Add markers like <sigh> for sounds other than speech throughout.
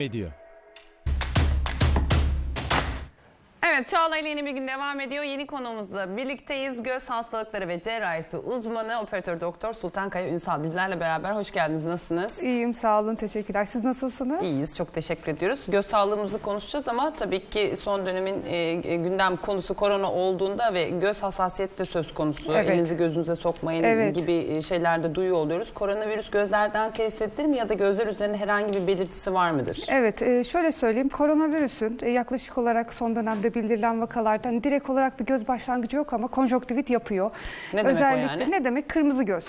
ediyor. Evet Çağla ile yeni bir gün devam ediyor. Yeni konuğumuzla birlikteyiz. Göz hastalıkları ve cerrahisi uzmanı operatör doktor Sultan Kaya Ünsal bizlerle beraber. Hoş geldiniz. Nasılsınız? İyiyim sağ olun teşekkürler. Siz nasılsınız? İyiyiz. Çok teşekkür ediyoruz. Göz sağlığımızı konuşacağız ama tabii ki son dönemin e, e, gündem konusu korona olduğunda ve göz hassasiyeti de söz konusu. Evet. Elinizi gözünüze sokmayın Evet. gibi e, şeyler de duyuyor oluyoruz. Koronavirüs gözlerden kesilir mi ya da gözler üzerinde herhangi bir belirtisi var mıdır? Evet e, şöyle söyleyeyim koronavirüsün e, yaklaşık olarak son dönemde bildirilen vakalardan direkt olarak bir göz başlangıcı yok ama konjonktivit yapıyor. Ne demek o Özellikle yani? Hmm. ne demek kırmızı göz.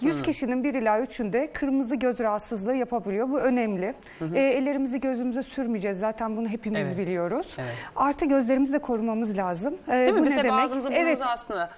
100 kişinin 1 ila 3'ünde kırmızı göz rahatsızlığı yapabiliyor. Bu önemli. E, ellerimizi gözümüze sürmeyeceğiz. Zaten bunu hepimiz Evet. biliyoruz. Evet. Artı gözlerimizi de korumamız lazım. E, Değil mi? bu Biz ne hep Evet. aslında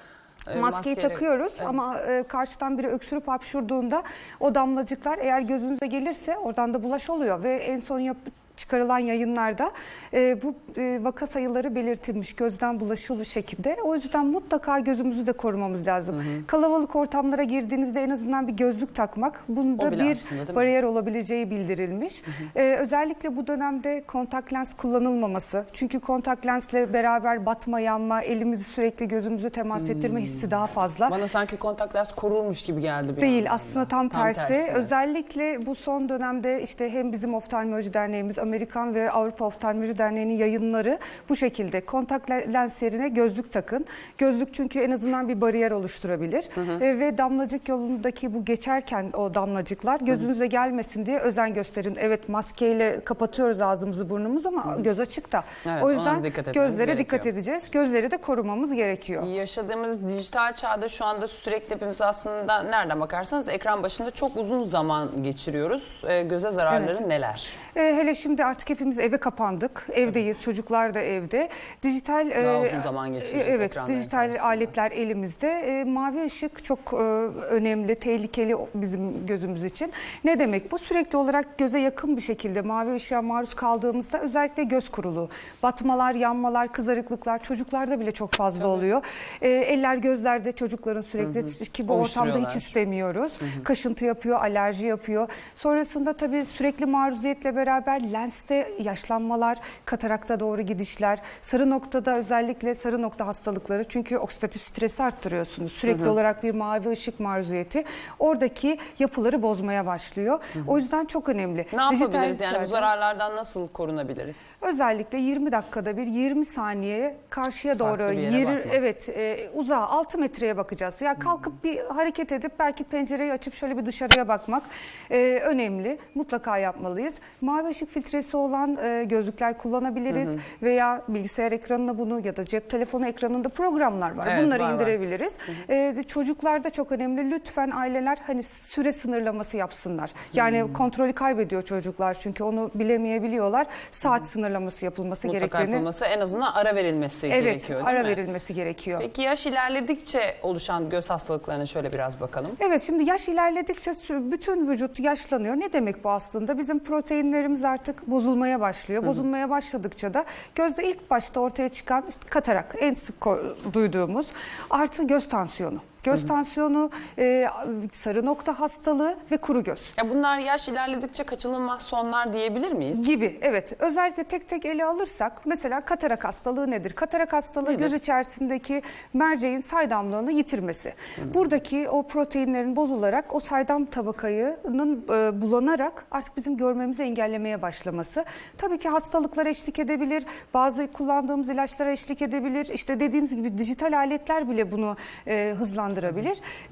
e, Maskeyi maskeyle- takıyoruz Evet. ama e, karşıdan biri öksürüp hapşurduğunda o damlacıklar eğer gözünüze gelirse oradan da bulaş oluyor ve en son yap- çıkarılan yayınlarda e, bu e, vaka sayıları belirtilmiş gözden bulaşılı şekilde. O yüzden mutlaka gözümüzü de korumamız lazım. Kalabalık ortamlara girdiğinizde en azından bir gözlük takmak bunda bir aslında değil mi? bariyer olabileceği bildirilmiş. E, özellikle bu dönemde kontak lens kullanılmaması. Çünkü kontak lensle beraber batma, yanma, elimizi sürekli gözümüze temas ettirme hissi daha fazla. Bana sanki kontak lens korurmuş gibi geldi bir Değil aslında tam, tersi. evet. Özellikle bu son dönemde işte hem bizim oftalmoloji derneğimiz Amerikan ve Avrupa Oftalmoloji Derneği'nin yayınları bu şekilde kontak le- lens yerine gözlük takın. Gözlük çünkü en azından bir bariyer oluşturabilir E, ve damlacık yolundaki bu geçerken o damlacıklar gözünüze gelmesin diye özen gösterin. Evet maskeyle kapatıyoruz ağzımızı burnumuzu ama göz açık da. Evet, o yüzden dikkat gözlere gerekiyor. dikkat edeceğiz. Gözleri de korumamız gerekiyor. Yaşadığımız dijital çağda şu anda sürekli hepimiz aslında nereden bakarsanız ekran başında çok uzun zaman geçiriyoruz. Ee, göze zararları Evet. neler? E, hele şimdi artık hepimiz eve kapandık. Evdeyiz. Çocuklar da evde. Dijital Daha e, uzun zaman geçireceğiz Evet, ekranların dijital karşısında. aletler elimizde. E, mavi ışık çok e, önemli, tehlikeli bizim gözümüz için. Ne demek bu? Sürekli olarak göze yakın bir şekilde mavi ışığa maruz kaldığımızda özellikle göz kuruluğu, batmalar, yanmalar, kızarıklıklar çocuklarda bile çok fazla oluyor. E, eller gözlerde çocukların sürekli ki bu ortamda hiç Ovuşturuyorlar. istemiyoruz. Kaşıntı yapıyor, alerji yapıyor. Sonrasında tabii sürekli maruziyetle beraber lenste yaşlanmalar, katarakta doğru gidişler, sarı noktada özellikle sarı nokta hastalıkları çünkü oksidatif stresi arttırıyorsunuz. Sürekli olarak bir mavi ışık maruziyeti oradaki yapıları bozmaya başlıyor. O yüzden çok önemli. Ne Dijital yapabiliriz yani bu zararlardan nasıl korunabiliriz? Özellikle 20 dakikada bir 20 saniye karşıya Farklı doğru bakmak. evet e, uzağa 6 metreye bakacağız. Ya kalkıp bir hareket edip belki pencereyi açıp şöyle bir dışarıya bakmak e, önemli. Mutlaka yapmalıyız. Mavi ışık filtresi olan e, gözlükler kullanabiliriz veya bilgisayar ekranına bunu ya da cep telefonu ekranında programlar var. Evet, Bunları var, var. indirebiliriz. E, çocuklarda çok önemli. Lütfen aileler hani süre sınırlaması yapsınlar. Yani kontrolü kaybediyor çocuklar çünkü onu bilemeyebiliyorlar. Saat sınırlaması yapılması Mutlaka gerektiğini. yapılması en azından ara verilmesi Evet, gerekiyor değil ara mi? verilmesi gerekiyor. Peki yaş ilerledikçe oluşan göz hastalıklarına şöyle biraz bakalım. Evet şimdi yaş ilerledikçe bütün vücut yaşlanıyor. Ne demek bu aslında? Bizim proteinlerimiz artık bozulmaya başlıyor. Bozulmaya başladıkça da gözde ilk başta ortaya çıkan işte katarak en sık duyduğumuz artı göz tansiyonu. Göz tansiyonu, e, sarı nokta hastalığı ve kuru göz. Ya bunlar yaş ilerledikçe kaçınılmaz sonlar diyebilir miyiz? gibi evet özellikle tek tek ele alırsak mesela katarak hastalığı nedir? Katarak hastalığı göz içerisindeki merceğin saydamlığını yitirmesi. Buradaki o proteinlerin bozularak o saydam tabakayının e, bulanarak artık bizim görmemizi engellemeye başlaması. Tabii ki hastalıklara eşlik edebilir. Bazı kullandığımız ilaçlara eşlik edebilir. İşte dediğimiz gibi dijital aletler bile bunu e, hızlandırabilir.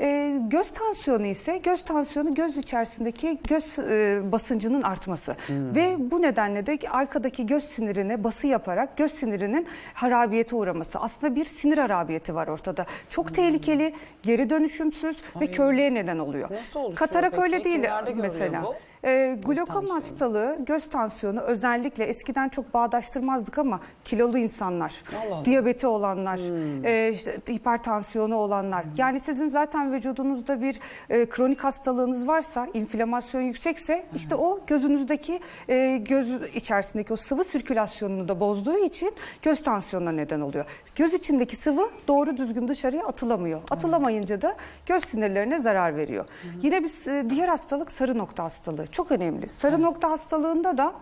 E, göz tansiyonu ise göz tansiyonu göz içerisindeki göz e, basıncının artması. Ve bu nedenle de arkadaki göz sinirine bası yaparak göz sinirinin harabiyete uğraması. Aslında bir sinir harabiyeti var ortada. Çok tehlikeli, geri dönüşümsüz ve körlüğe neden oluyor. Nasıl oluşuyor Katarak peki? öyle değil Kimlerde mesela. bu? Ee, glokom hastalığı, göz tansiyonu özellikle eskiden çok bağdaştırmazdık ama kilolu insanlar, Allah Allah. diyabeti olanlar, Hmm. e, işte hipertansiyonu olanlar. Yani sizin zaten vücudunuzda bir e, kronik hastalığınız varsa, inflamasyon yüksekse işte o gözünüzdeki e, göz içerisindeki o sıvı sirkülasyonunu da bozduğu için göz tansiyonuna neden oluyor. Göz içindeki sıvı doğru düzgün dışarıya atılamıyor. Atılamayınca da göz sinirlerine zarar veriyor. Yine bir e, diğer hastalık sarı nokta hastalığı. Çok önemli. Sarı nokta hastalığında da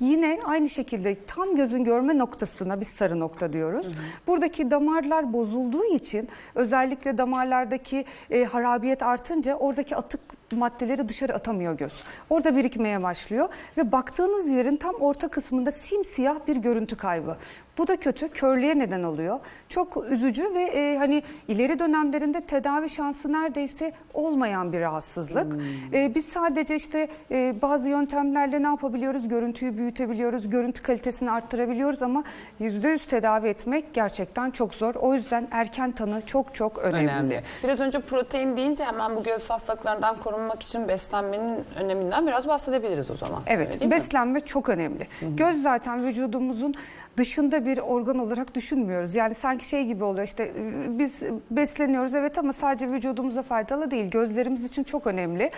Yine aynı şekilde tam gözün görme noktasına biz sarı nokta diyoruz. Buradaki damarlar bozulduğu için özellikle damarlardaki e, harabiyet artınca oradaki atık maddeleri dışarı atamıyor göz. Orada birikmeye başlıyor ve baktığınız yerin tam orta kısmında simsiyah bir görüntü kaybı. Bu da kötü, körlüğe neden oluyor. Çok üzücü ve e, hani ileri dönemlerinde tedavi şansı neredeyse olmayan bir rahatsızlık. E, biz sadece işte e, bazı yöntemlerle ne yapabiliyoruz? Görüntüyü büyütebiliyoruz, görüntü kalitesini arttırabiliyoruz ama %100 tedavi etmek gerçekten çok zor. O yüzden erken tanı çok çok önemli. Önemli. Biraz önce protein deyince hemen bu göz hastalıklarından korunmak için beslenmenin öneminden biraz bahsedebiliriz o zaman. Evet, değil mi? beslenme çok önemli. Göz zaten vücudumuzun dışında bir organ olarak düşünmüyoruz. Yani sanki şey gibi oluyor işte biz besleniyoruz evet ama sadece vücudumuza faydalı değil. Gözlerimiz için çok önemli.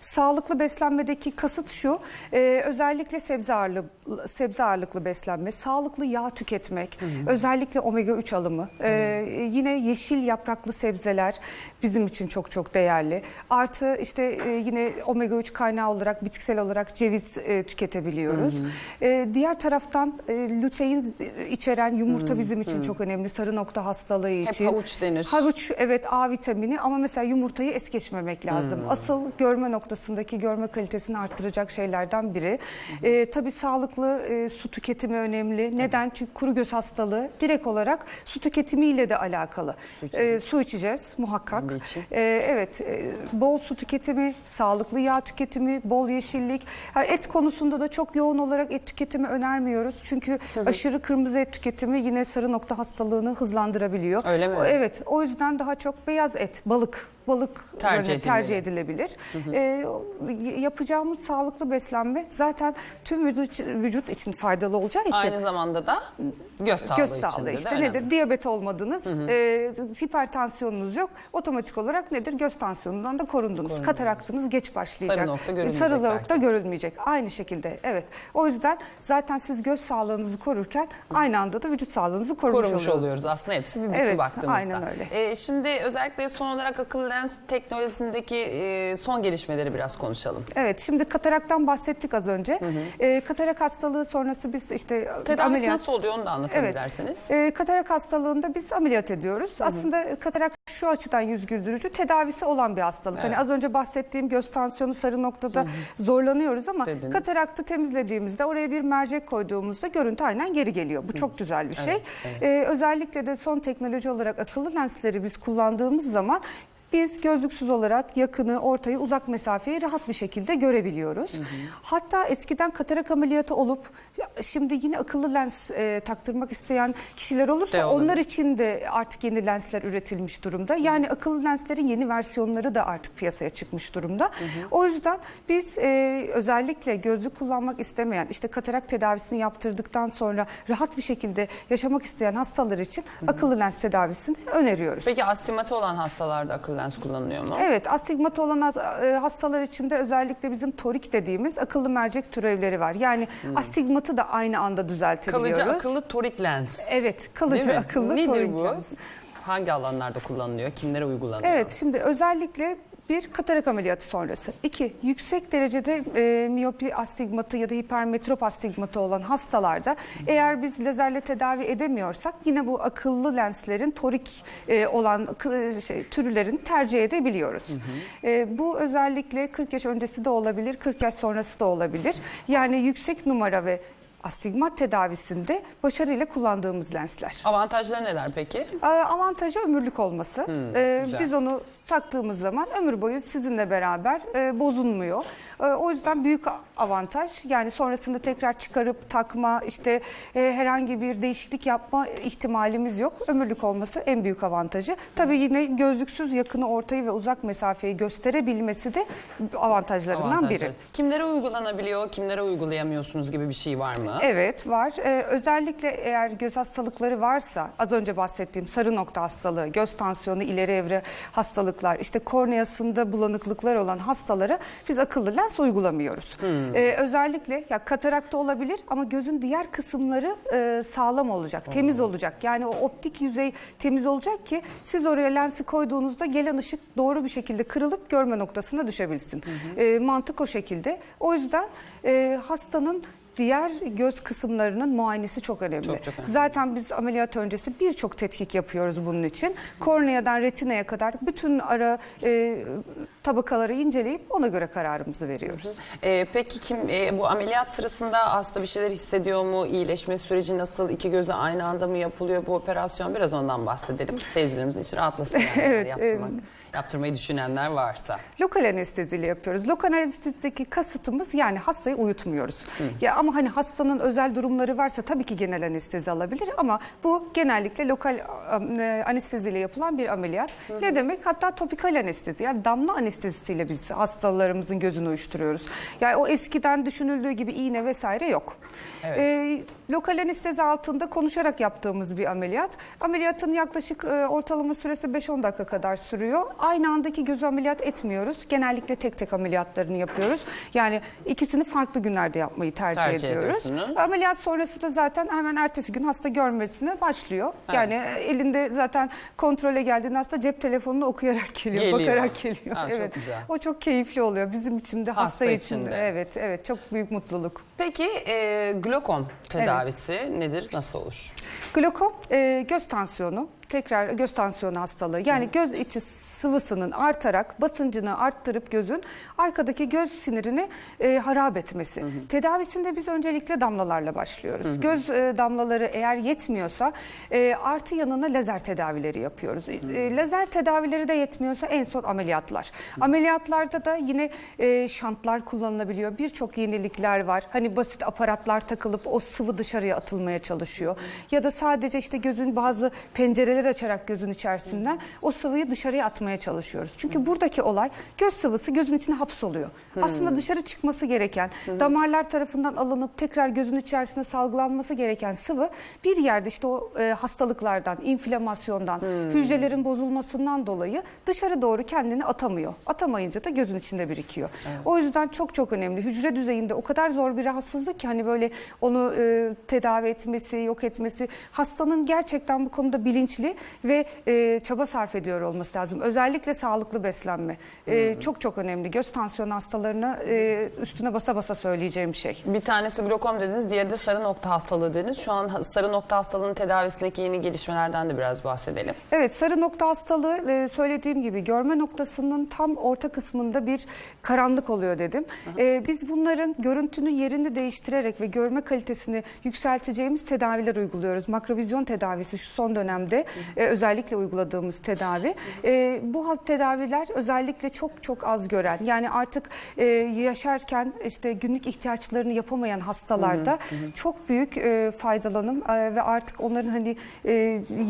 Sağlıklı beslenmedeki kasıt şu, e, özellikle sebze ağırlığı, sebze ağırlıklı beslenme, sağlıklı yağ tüketmek, özellikle omega 3 alımı, e, yine yeşil yapraklı sebzeler bizim için çok çok değerli. Artı işte e, yine omega 3 kaynağı olarak bitkisel olarak ceviz e, tüketebiliyoruz. E, diğer taraftan e, lutein içeren yumurta bizim için çok önemli. Sarı nokta hastalığı Hep için. havuç denir. Havuç evet A vitamini ama mesela yumurtayı es geçmemek lazım. Asıl görme noktasındaki görme kalitesini arttıracak şeylerden biri. Ee, tabii sağlıklı e, su tüketimi önemli. Neden? Çünkü kuru göz hastalığı direkt olarak su tüketimiyle de alakalı. Su, içeceğiz. su içeceğiz muhakkak. Tabii. Ee, evet e, bol su tüketimi, sağlıklı yağ tüketimi, bol yeşillik. Ha, et konusunda da çok yoğun olarak et tüketimi önermiyoruz. Çünkü aşırı kırmızı et tüketimi yine sarı nokta hastalığını hızlandırabiliyor. Öyle mi? O- Evet, o yüzden daha çok beyaz et, balık, balık Tercih yöne- tercih edilebilir. Ee, y- yapacağımız sağlıklı beslenme zaten tüm vücut, vücut için faydalı olacağı için. Aynı zamanda da göz sağlığı Göz için sağlığı de işte önemli. nedir? Diyabet olmadınız, e, hipertansiyonunuz yok. Otomatik olarak nedir? Göz tansiyonundan da korundunuz. Kataraktınız geç başlayacak. Sarı nokta görülmeyecek Sarı nokta belki. görülmeyecek. Aynı şekilde evet. O yüzden zaten siz göz sağlığınızı korurken aynı anda da vücut sağlığınızı korumuş, korumuş oluyorsunuz. oluyoruz. Aslında hepsi bir bütün Evet, baktığımızda. aynen öyle. Ee, şimdi özellikle son olarak akıllı lens teknolojisindeki e, son gelişmeleri biraz konuşalım. Evet şimdi kataraktan bahsettik az önce. Ee, katarak hastalığı sonrası biz işte Tedavisi ameliyat nasıl oluyor onu da anlatabilirsiniz. Ee, katarak hastalığında biz ameliyat ediyoruz. Aslında katarak şu açıdan yüz güldürücü tedavisi olan bir hastalık. Hani Evet. az önce bahsettiğim göz tansiyonu sarı noktada zorlanıyoruz ama Dediniz. kataraktı temizlediğimizde oraya bir mercek koyduğumuzda görüntü aynen geri geliyor. Bu çok güzel bir şey. Ee, özellikle de son teknoloji olarak akıllı lensleri biz kullandığımız zaman biz gözlüksüz olarak yakını, ortayı, uzak mesafeyi rahat bir şekilde görebiliyoruz. Hatta eskiden katarak ameliyatı olup şimdi yine akıllı lens e, taktırmak isteyen kişiler olursa De onlar için de artık yeni lensler üretilmiş durumda. Yani akıllı lenslerin yeni versiyonları da artık piyasaya çıkmış durumda. O yüzden biz e, özellikle gözlük kullanmak istemeyen, işte katarak tedavisini yaptırdıktan sonra rahat bir şekilde yaşamak isteyen hastalar için akıllı lens tedavisini öneriyoruz. Peki astigmatı olan hastalarda akıllı lens kullanılıyor mu? Evet, astigmat olan e, hastalar için de özellikle bizim torik dediğimiz akıllı mercek türevleri var. Yani astigmatı da aynı anda düzeltebiliyoruz. Kalıcı akıllı torik lens. Evet, kalıcı akıllı Nedir torik bu? lens. Hangi alanlarda kullanılıyor? Kimlere uygulanıyor? Evet, şimdi özellikle bir katarak ameliyatı sonrası. İki, yüksek derecede e, miyopi astigmatı ya da hipermetrop astigmatı olan hastalarda eğer biz lazerle tedavi edemiyorsak yine bu akıllı lenslerin torik e, olan kı- şey, türlerini tercih edebiliyoruz. E, bu özellikle 40 yaş öncesi de olabilir, 40 yaş sonrası da olabilir. Yani yüksek numara ve astigmat tedavisinde başarıyla kullandığımız lensler. Avantajları neler peki? Ee, Avantajı ömürlük olması. Ee, güzel. biz onu taktığımız zaman ömür boyu sizinle beraber e, bozulmuyor. E, o yüzden büyük avantaj. Yani sonrasında tekrar çıkarıp takma, işte e, herhangi bir değişiklik yapma ihtimalimiz yok. Ömürlük olması en büyük avantajı. Tabii yine gözlüksüz yakını, ortayı ve uzak mesafeyi gösterebilmesi de avantajlarından Avantajları. biri. Kimlere uygulanabiliyor, kimlere uygulayamıyorsunuz gibi bir şey var mı? Evet var. Ee, özellikle eğer göz hastalıkları varsa az önce bahsettiğim sarı nokta hastalığı, göz tansiyonu, ileri evre hastalıklar, işte korneasında bulanıklıklar olan hastalara biz akıllı lens uygulamıyoruz. Ee, özellikle ya katarakta olabilir ama gözün diğer kısımları e, sağlam olacak, temiz olacak. Yani o optik yüzey temiz olacak ki siz oraya lensi koyduğunuzda gelen ışık doğru bir şekilde kırılıp görme noktasına düşebilsin. Ee, mantık o şekilde. O yüzden e, hastanın diğer göz kısımlarının muayenesi çok önemli. Çok, çok önemli. Zaten biz ameliyat öncesi birçok tetkik yapıyoruz bunun için. Korneadan retinaya kadar bütün ara e, tabakaları inceleyip ona göre kararımızı veriyoruz. Ee, peki kim e, bu ameliyat sırasında hasta bir şeyler hissediyor mu? İyileşme süreci nasıl? İki gözü aynı anda mı yapılıyor bu operasyon? Biraz ondan bahsedelim. Seyircilerimiz için rahatlasın. Yani <laughs> Evet, yaptırmak, yaptırmayı düşünenler varsa. Lokal anesteziyle yapıyoruz. Lokal anestezideki kasıtımız yani hastayı uyutmuyoruz. Ya ama hani hastanın özel durumları varsa tabii ki genel anestezi alabilir ama bu genellikle lokal e, anesteziyle yapılan bir ameliyat. Hı hı. Ne demek? Hatta topikal anestezi yani damla anestezisiyle biz hastalarımızın gözünü uyuşturuyoruz. Yani o eskiden düşünüldüğü gibi iğne vesaire yok. Evet. E, lokal anestezi altında konuşarak yaptığımız bir ameliyat. Ameliyatın yaklaşık e, ortalama süresi 5-10 dakika kadar sürüyor. Aynı andaki göz ameliyat etmiyoruz. Genellikle tek tek ameliyatlarını yapıyoruz. Yani ikisini farklı günlerde yapmayı tercih, tercih ediyoruz. Ameliyat sonrası da zaten hemen ertesi gün hasta görmesine başlıyor. Evet. Yani 50 geldiğinde zaten kontrole geldiğinde aslında cep telefonunu okuyarak geliyor, Geliyor. bakarak geliyor. Ha, çok güzel. O çok keyifli oluyor bizim için de hasta, Hasta için de. Evet, evet çok büyük mutluluk. Peki e, glokom tedavisi nedir, nasıl olur? Glokom e, göz tansiyonu tekrar göz tansiyonu hastalığı. Yani göz içi sıvısının artarak basıncını arttırıp gözün arkadaki göz sinirini e, harap etmesi. Tedavisinde biz öncelikle damlalarla başlıyoruz. Göz e, damlaları eğer yetmiyorsa e, artı yanına lazer tedavileri yapıyoruz. E, lazer tedavileri de yetmiyorsa en son ameliyatlar. Ameliyatlarda da yine e, şantlar kullanılabiliyor. Birçok yenilikler var. Hani basit aparatlar takılıp o sıvı dışarıya atılmaya çalışıyor. Ya da sadece işte gözün bazı pencereler açarak gözün içerisinden o sıvıyı dışarıya atmaya çalışıyoruz. Çünkü buradaki olay göz sıvısı gözün içine hapsoluyor. Aslında dışarı çıkması gereken, damarlar tarafından alınıp tekrar gözün içerisine salgılanması gereken sıvı bir yerde işte o e, hastalıklardan, inflamasyondan, hücrelerin bozulmasından dolayı dışarı doğru kendini atamıyor. Atamayınca da gözün içinde birikiyor. O yüzden çok çok önemli. Hücre düzeyinde o kadar zor bir rahatsızlık ki hani böyle onu e, tedavi etmesi, yok etmesi hastanın gerçekten bu konuda bilinçli ve e, çaba sarf ediyor olması lazım. Özellikle sağlıklı beslenme. E, Çok çok önemli. Göz tansiyonu hastalarına e, üstüne basa basa söyleyeceğim şey. Bir tanesi glokom dediniz, diğeri de sarı nokta hastalığı dediniz. Şu an sarı nokta hastalığının tedavisindeki yeni gelişmelerden de biraz bahsedelim. Evet sarı nokta hastalığı e, söylediğim gibi görme noktasının tam orta kısmında bir karanlık oluyor dedim. E, biz bunların görüntünün yerini değiştirerek ve görme kalitesini yükselteceğimiz tedaviler uyguluyoruz. Makrovizyon tedavisi şu son dönemde e, özellikle uyguladığımız tedavi. E, bu tedaviler özellikle çok çok az gören yani artık e, yaşarken işte günlük ihtiyaçlarını yapamayan hastalarda çok büyük e, faydalanım e, ve artık onların hani e,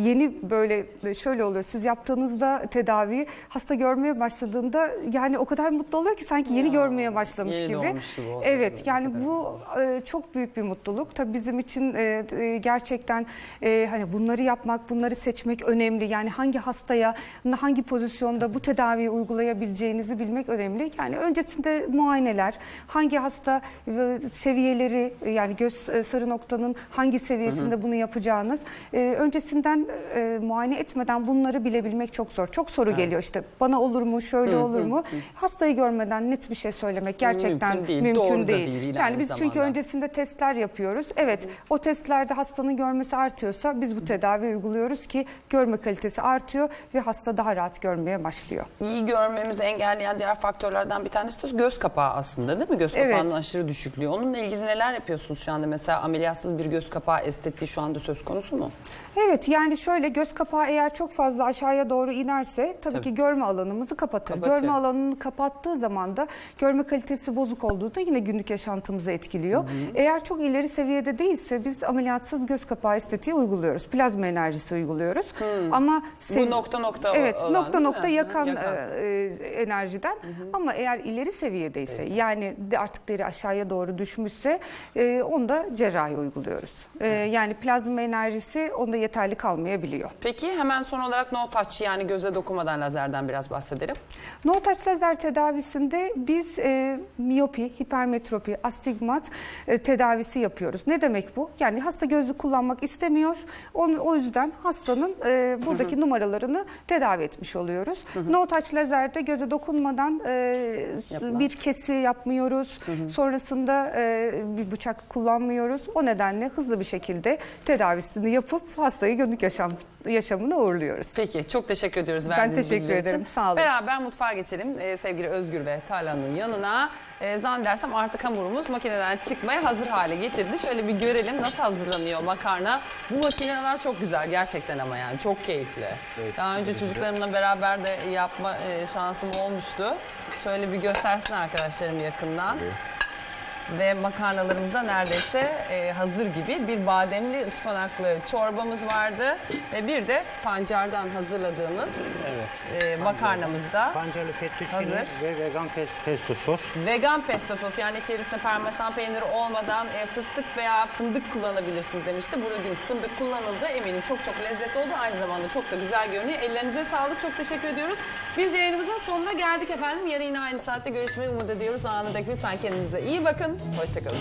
yeni böyle şöyle oluyor siz yaptığınızda tedaviyi hasta görmeye başladığında yani o kadar mutlu oluyor ki sanki yeni Ya, görmeye başlamış yeni gibi. gibi oluyor. Evet yani bu e, çok büyük bir mutluluk. Tabii bizim için e, e, gerçekten e, hani bunları yapmak, bunları seçmek önemli. Yani hangi hastaya hangi pozisyonda bu tedaviyi uygulayabileceğinizi bilmek önemli. Yani öncesinde muayeneler, hangi hasta e, seviyeleri yani göz e, sarı noktanın hangi seviyesinde bunu yapacağınız e, öncesinden e, muayene etmeden bunları bilebilmek çok zor. Çok soru geliyor işte bana olur mu, şöyle olur mu? Hastayı görmeden net bir şey söylemek gerçekten Mümkün değil, mümkün doğru değil. değil yani biz çünkü zamanda. öncesinde testler yapıyoruz. Evet o testlerde hastanın görmesi artıyorsa biz bu tedavi uyguluyoruz ki görme kalitesi artıyor ve hasta daha rahat görmeye başlıyor. İyi görmemizi engelleyen diğer faktörlerden bir tanesi de göz kapağı aslında değil mi? Göz Evet. kapağının aşırı düşüklüğü. Onunla ilgili neler yapıyorsunuz şu anda? Mesela ameliyatsız bir göz kapağı estetiği şu anda söz konusu mu? Evet yani şöyle göz kapağı eğer çok fazla aşağıya doğru inerse tabii, Tabii. ki görme alanımızı kapatır. Kapatıyor. Görme alanını kapattığı zaman da görme kalitesi bozuk olduğu da yine günlük yaşantımızı etkiliyor. Eğer çok ileri seviyede değilse biz ameliyatsız göz kapağı estetiği uyguluyoruz. Plazma enerjisi uyguluyoruz. Ama Bu nokta nokta Evet olan nokta nokta Hı, yakan, yakan. e, e, enerjiden ama eğer ileri seviyedeyse yani de artık deri aşağıya doğru düşmüşse e, onda cerrahi uyguluyoruz. E, yani plazma enerjisi onda yeterli kalmayabiliyor. Peki hemen son olarak no touch yani göze dokunmadan lazerden biraz bahsedelim. No touch lazer tedavisinde biz e, miyopi, hipermetropi, astigmat e, tedavisi yapıyoruz. Ne demek bu? Yani hasta gözlük kullanmak istemiyor. Onu, o yüzden hastanın hastanın e, buradaki numaralarını tedavi etmiş oluyoruz. No touch lazerde göze dokunmadan e, Yapılan. bir kesi yapmıyoruz. Sonrasında e, bir bıçak kullanmıyoruz. O nedenle hızlı bir şekilde tedavisini yapıp hastayı günlük yaşam yaşamına uğurluyoruz. Peki çok teşekkür ediyoruz Ben verdiğiniz teşekkür bilgiler ederim, için. sağ olun. Beraber mutfağa geçelim Ee, sevgili Özgür ve Talan'ın yanına. Ee, zannedersem artık hamurumuz makineden çıkmaya hazır hale getirdi. Şöyle bir görelim nasıl hazırlanıyor makarna. Bu makineler çok güzel gerçekten ama yani çok keyifli. Evet, Daha önce çocuklarımla beraber de yapma e, şansım olmuştu. Şöyle bir göstersin arkadaşlarım yakından. Ve makarnalarımız da neredeyse e, hazır gibi. Bir bademli ıspanaklı çorbamız vardı. Ve bir de pancardan hazırladığımız Evet. e, makarnamız da. Pancarlı fettuccine Hazır. ve vegan pes- pesto sos. Vegan pesto sos yani içerisinde parmesan peyniri olmadan e, fıstık veya fındık kullanabilirsiniz demişti. Bugün fındık kullanıldı. Eminim çok çok lezzetli oldu. Aynı zamanda çok da güzel görünüyor. Ellerinize sağlık. Çok teşekkür ediyoruz. Biz yayınımızın sonuna geldik efendim. Yarın yine aynı saatte görüşmeyi umut ediyoruz. Anında lütfen kendinize iyi bakın. Hoşçakalın.